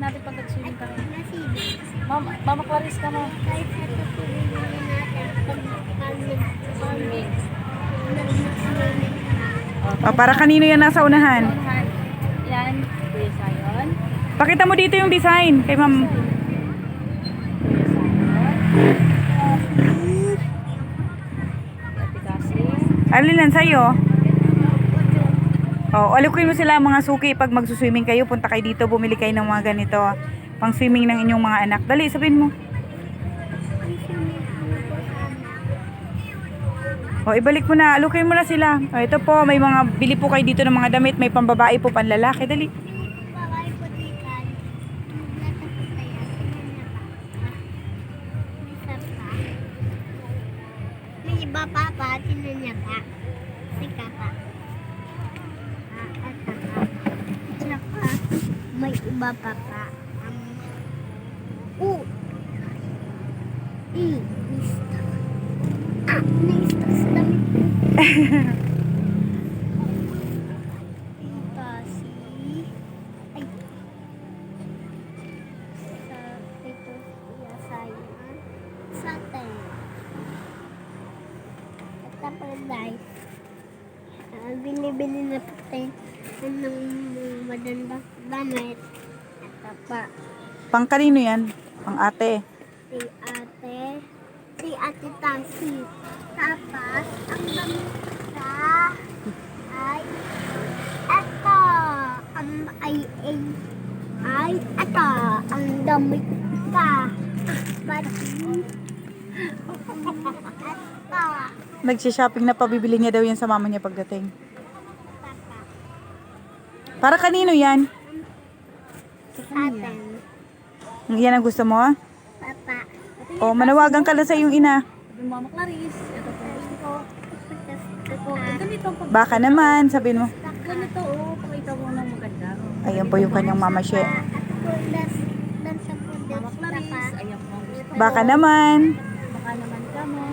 natin pag nag-swimming kami. Nasibi. Mama, Mama Clarice ka mo. Kahit sa tutulong natin pag nag-swimming. Nag-swimming. O, para kanino yan nasa unahan? Yan. Kuya Sayon. Pakita mo dito yung design kay ma'am. Sayon. Ate Cassie. Alin lang sa'yo? O, alukin mo sila mga suki pag magsuswimming kayo. Punta kayo dito, bumili kayo ng mga ganito. Pang swimming ng inyong mga anak. Dali, sabihin mo. O, ibalik mo na. Alukin mo na sila. O, ito po, may mga, bili po kayo dito ng mga damit. May pambabae po, panlalaki. Dali. May iba pa pa. Niya pa? Sika pa. Ah, at saka. Tsaka, pa. Um, U. I. Mista. Ah, naista sa damit ko. Kasi, ay, sa ito, yasayan, sa tayo. At tapos guys, ah, binibili na po tayo ng madandang damit. At pa, Pang kanino yan? Pang ate. si ate, si ate Tasi. Tapos, ang damit sa ay eto. Ang ay ay ay eto. Ang damit ka. Pati eto. Nagsishopping na pabibili niya daw yan sa mama niya pagdating. Para kanino yan? Sa atin. Yan ang gusto mo? Papa. O, manawagan ka lang sa iyong ina. Sabi mo, Mama Clarice. Ito po gusto ko. Ito, Ah, ganito ang pag... Baka naman, sabihin mo. Ganito, oh. Pakita mo ng maganda. oh. Ayan po yung kanyang mama siya. Sa. Mama Clarice. Ayan po ang gusto ko. Baka naman. Baka naman ka mo.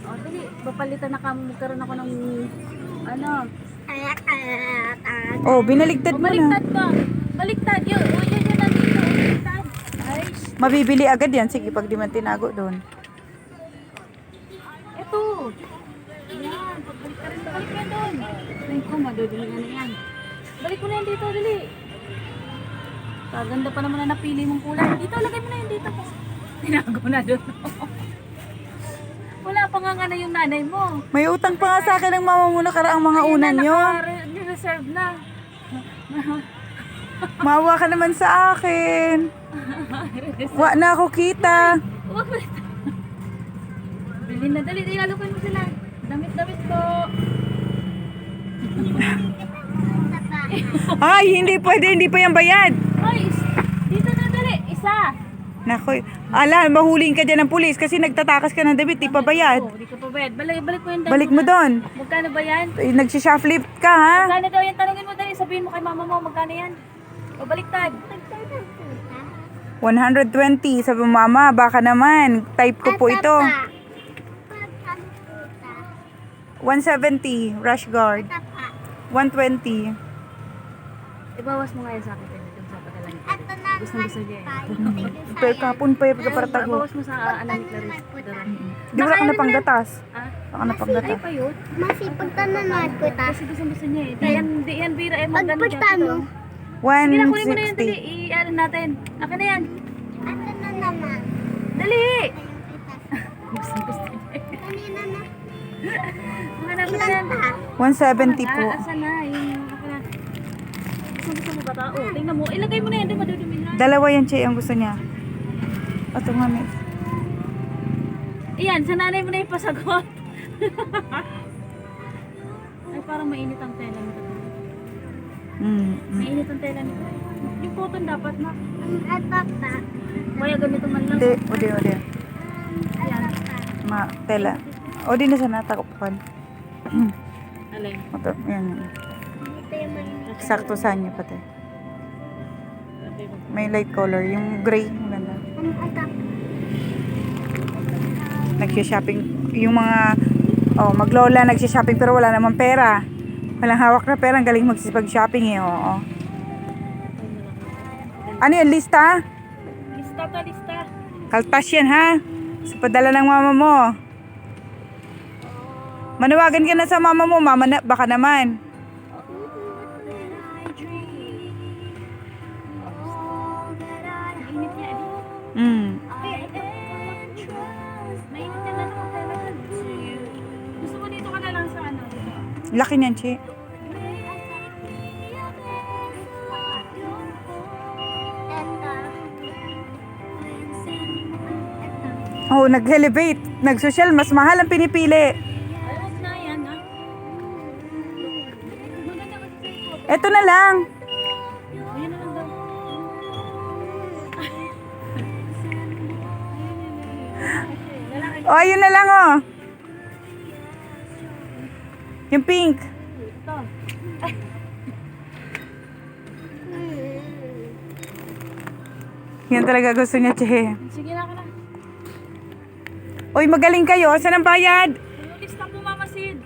O, dali. Papalitan na ka. Magkaroon ako ng... Ano? Ayak, ayak, ayak. Oh, binaligtad mo na. baliktad ka. Baliktad. Yun, o, yun nandito. Mabibili agad yan. Sige, pag di man tinago doon. Ito. Yan. Pagbalik ka rin. Balik yan doon. Ay ko, madudumi na na yan. Balik mo na yan dito, dali. Kaganda pa naman na napili mong kulay. Dito, lagay mo na yan dito. Tinago na doon. Wala pa nga nga na yung nanay mo. May utang pa nga sa akin ng mama mo nakaraang mga Ayun unan na, nyo. naka-reserve na. Mawa ka naman sa akin. Wa na ako kita. Huwag mo ito. Dali na, dali. Ilalukan mo sila. Damit-damit ko. Ay, hindi pwede. Hindi pa yan bayad. Ay, dito na dali. Isa. Naku, ala, mahuling ka dyan ng pulis kasi nagtatakas ka ng debit, di pa bayad. Oh, di ka pa bayad. Balik, balik mo yung damit Balik mo doon. Magkano ba yan? Eh, Nagsishoplift ka, ha? Magkano daw yan? Tanungin mo dali. Sabihin mo kay mama mo, magkano yan? O baliktad. 120. Sabi mo, mama, baka naman. Type ko po ito. 170. Rush guard. 120. Ibawas mo ngayon sa akin. Gusto gusto niya eh. Pero kapon pa yung pagkaparatago. Ibawas mo sa anak ni Di wala ka na pang gatas. Ah? Baka na pang gatas. Ay pa yun. Ko ta. Kasi gusto gusto niya eh. Di yan, di yan bira eh. Magpagtano. 160. Hindi na, kunin mo na yan. Dali, i-ano natin. Akin na yan. Ano na naman? Dali! Gusto, na. Hanap na yan. 170 ah, po. Asa na? Yung, gusto mo ba ta? Oh, tingnan mo. Ilagay mo na yan. Di madudumi na. Dalawa yan, Che, ang gusto niya. O, ito nga may... Iyan, sa nanay mo na yung pasagot. Ay, parang mainit ang tela nito. Mm, mm. Mainit ang tela nito. Yung cotton dapat na. Ang atata. Kaya ganito man lang. Hindi, ode, ode. Yan. Ma, tela. O, di na sa natakupan. Alay. Ito, yan. Sakto sa inyo pati. May light color. Yung gray, maganda. Ang atata. Nagsishopping. Yung mga, oh, maglola nagsishopping pero wala namang pera. Walang hawak na pera. Ang galing magsipag-shopping eh, oo. Ano yan, lista? Lista to, lista. Kaltas yan ha. Sa padala ng mama mo. Manawagan ka na sa mama mo, mama na, baka naman. Mm. Laki niyan, Che. Oh, nag-elevate. Nag-social, mas mahal ang pinipili. Ito. Na lang. Oh, ayun na lang, oh. Yung pink. Ito. Yan talaga gusto niya, Che. Sige na ka na. Uy, magaling kayo. Saan ang bayad? Lista po, Mama Sid.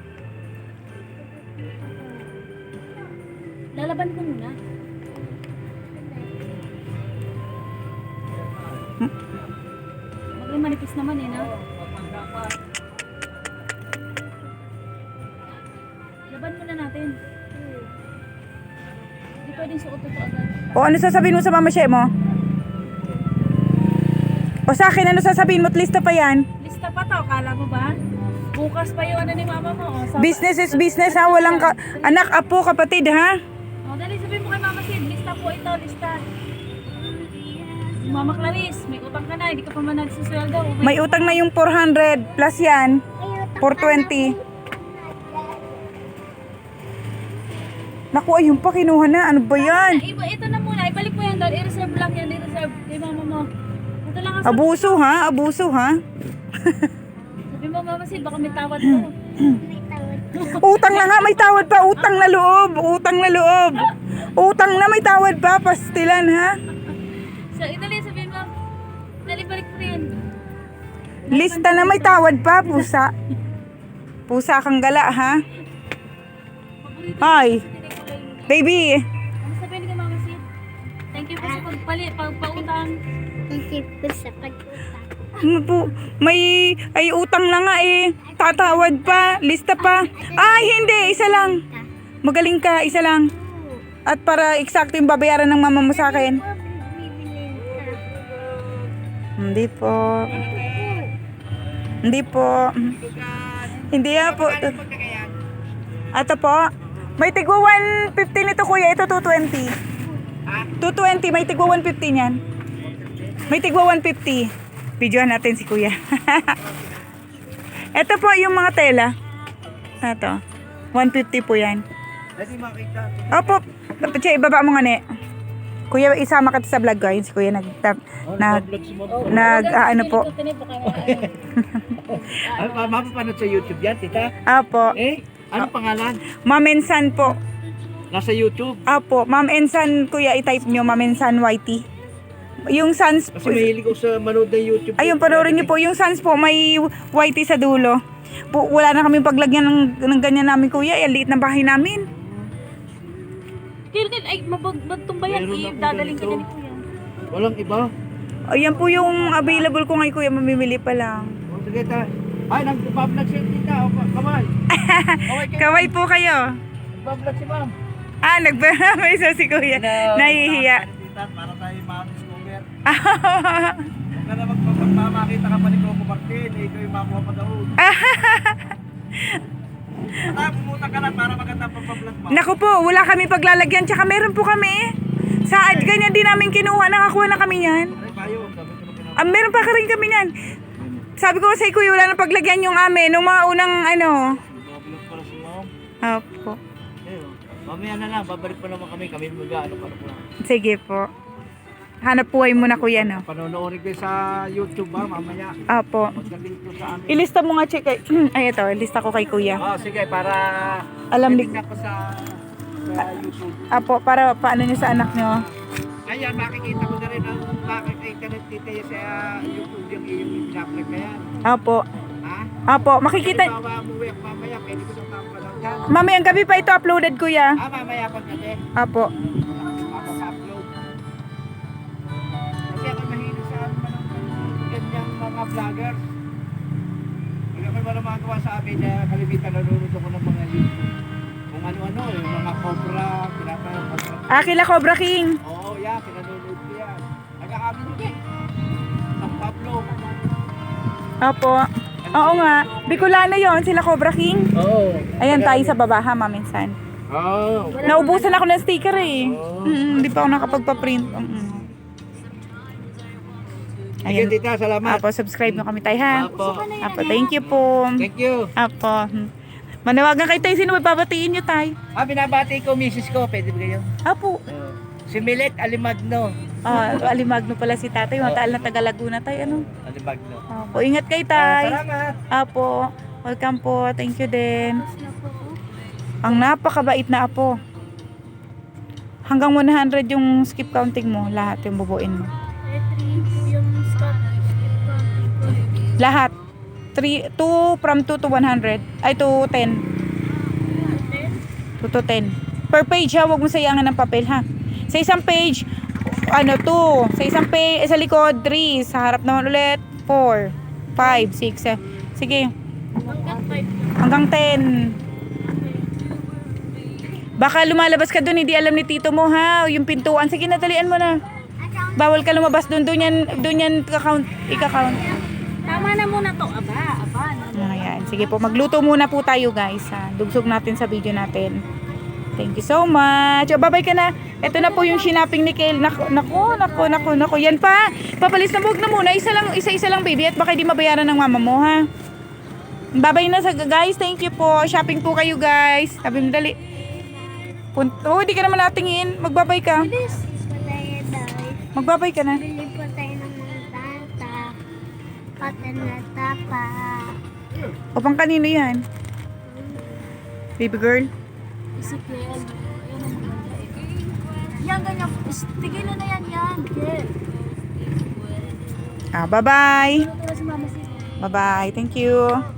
Lalaban ko muna. Maging manipis naman eh, no? Pwedeng suot ito agad. O ano sasabihin mo sa mama mo? O sa akin, ano sasabihin mo? At lista pa yan. Lista pa to, kala mo ba? Bukas pa yung ano ni mama mo. Oh, Sa- Business is business ha. Walang ka- anak, apo, kapatid ha. Oh, dali sabihin mo kay Mama Sid, lista po ito, lista. Mama Clarice, may utang ka na, hindi ka pa man nagsusweldo. May utang na yung 400 plus yan. 420. Naku, ayun pa kinuha na. Ano ba yan? Iba, ito na muna, ibalik mo yan doon, i-reserve lang yan, i-reserve kay mama mo. Ito lang ang. Abuso ha? Abuso ha? Sabi mo, Mama Sid, baka may tawad mo. Utang na nga, may tawad pa. Utang na loob. Utang na loob. Utang na, may tawad pa. Pastilan ha? So, idali, sabi mo, dali, balik mo rin. Lista na may tawad pa, pusa. Pusa kang gala ha? Hi. Baby. Ano sabihin kay Mama Sid? Thank you po sa pagpali, pagpautang. Thank you po sa pagpunta. Ano po? May, ay utang na nga eh. Tatawad pa, lista pa. Ay, hindi, isa lang. Magaling ka, isa lang. At para eksakto yung babayaran ng mama mo sa akin. Hindi po. Hindi po. Hindi nga po. Ito po. May tigwa 150 nito kuya. Ito 220. 220. May tigwa 150 niyan. May tigwa 150. Videohan natin si kuya. Ito po yung mga tela. Ito. 150 po yan. Kasi makita. Opo. Che, ibaba mo nga ne. Kuya, isama ka sa vlog ko. Ayun si kuya nag... nag Vlog si Mom. nag ah, ano po. Ma- mapapanood sa YouTube yan, tita. Apo. Eh, ano pangalan? Ma'am and San po. Nasa YouTube. Apo. Ma'am and San, kuya, i-type nyo. Ma'am and San YT. Yung Sans Kasi mahilig ko sa manood ng YouTube. Ayun, panoorin niyo po. Yung Sans po, may YT sa dulo. Po, wala na kami paglagyan ng, ng ganyan namin, kuya. Eh, ang liit ng bahay namin. Kaya ay, magtumbayan, Meron akong i-dadaling ka ganito. ni Kuya. Walang iba. Ayan po yung available ko ngayon, kuya. Mamimili pa lang. O, sige, ta. Ay, nag-vlog siya, tita. O, ka- kamay. Kaway po kayo. Nag-vlog si ma'am. Ah, nagbaramay sa si kuya. Nahihiya. Tita, para tayo ma-discover. Huwag ka na magpapagmamakita ka pa ni Coco Martin. Eh, ikaw yung makuha pa daw. Baka pumunta ka na para maganda pa pa-vlog mo. Naku po, wala kami paglalagyan. Tsaka meron po kami. Sa ad, ganyan din namin kinuha. Nakakuha na kami yan. Ah, meron pa ka rin kami yan. Sabi ko sa kuya, wala na paglagyan yung amin. Nung mga unang ano. Opo. Mamaya na lang, babalik pa naman kami. Kami mag-ano pa naman. Sige po. Hanap buhay muna kuya, no? Panonood ko sa YouTube ba, mamaya. Opo. Magdaling ko sa amin. Ilista mo nga, check. Ay, ay, ito. Ilista ko kay kuya. Oh, sige, para Alam ni... ko sa, sa YouTube. Apo, para paano nyo sa anak nyo. Ayan, makikita ko na rin ang makikita ng tita sa YouTube yung iyong pinaplug na yan. Apo. Ha? Apo, makikita... Umuwi ako mamaya, pwede ko yan. Mamayang gabi pa ito uploaded kuya. Ah, mamaya pag gabi. Apo. Ako upload. Kasi ako mahilig sa ano ganyang mga vlogger. Hindi ako naman magawa sa amin na kalimitan nanonood ako ng mga YouTube. Kung ano-ano, yung mga cobra, kinapa yung cobra. Ah, kila Cobra King. Oo, yeah, kinanonood ko yan. Nagkakamin ko eh. San Pablo. Apo. Apo. Oo nga. Bicolano yon sila Cobra King. Oo. Ayan tayo sa baba ha, maminsan. Oo. Naubusan ako ng sticker eh. Mm, Hindi pa ako nakapagpa-print. Mm. Sige, Ayan. tita, salamat. Apo, subscribe nyo kami tayo ha. Apo. Apo, thank you po. Thank you. Apo. Hmm. Manawagan kayo tayo. Sino babatiin nyo tayo? Ah, binabati ko, misis ko. Pwede ba kayo? Apo. Si Milet Alimagno. Ah, alimagno pala si tatay. Mataal na taga Laguna tayo. Ano? Alimagno. Apo, ingat kayo Ah, tay. salamat. Apo. Welcome po. Thank you din. Ang napakabait na apo. Hanggang 100 yung skip counting mo. Lahat yung bubuin mo. Lahat. 3, 2 from 2 to 100. Ay, to 10. 2 to 10. Per page ha, huwag mo sayangan ng papel ha. Sa isang page, ano, 2. Sa isang page, sa likod, 3. Sa harap naman ulit, 4. 5, 6, eh. Sige, Hanggang five. hanggang 10. Baka lumalabas ka dun, hindi alam ni tito mo ha. Yung pintuan, sige, natalian mo na. Bawal ka lumabas dun, dun yan, dun yan ka-count, ika-count. Tama na muna to. Aba, aba. Ayan. Sige po, magluto muna po tayo guys. Ha? Dugsog natin sa video natin. Thank you so much. O, babay ka na. Ito na po yung shinaping ni Kale. Nako, nako, nako, nako, nako. Yan pa. Papalis na buhok na muna. Isa lang, isa-isa lang baby. At baka di mabayaran ng mama mo ha. Babay na sa guys. Thank you po. Shopping po kayo guys. Sabi mo dali. Punt oh, di ka naman natingin. Magbabay ka. Magbabay ka na. Bili po tayo ng tata. Patan na tapa. O pang kanino yan? Baby girl. Eh. Yan, ganyan. Tigilan na yan, yan. Yeah. Ah, bye-bye. Bye-bye. Thank you.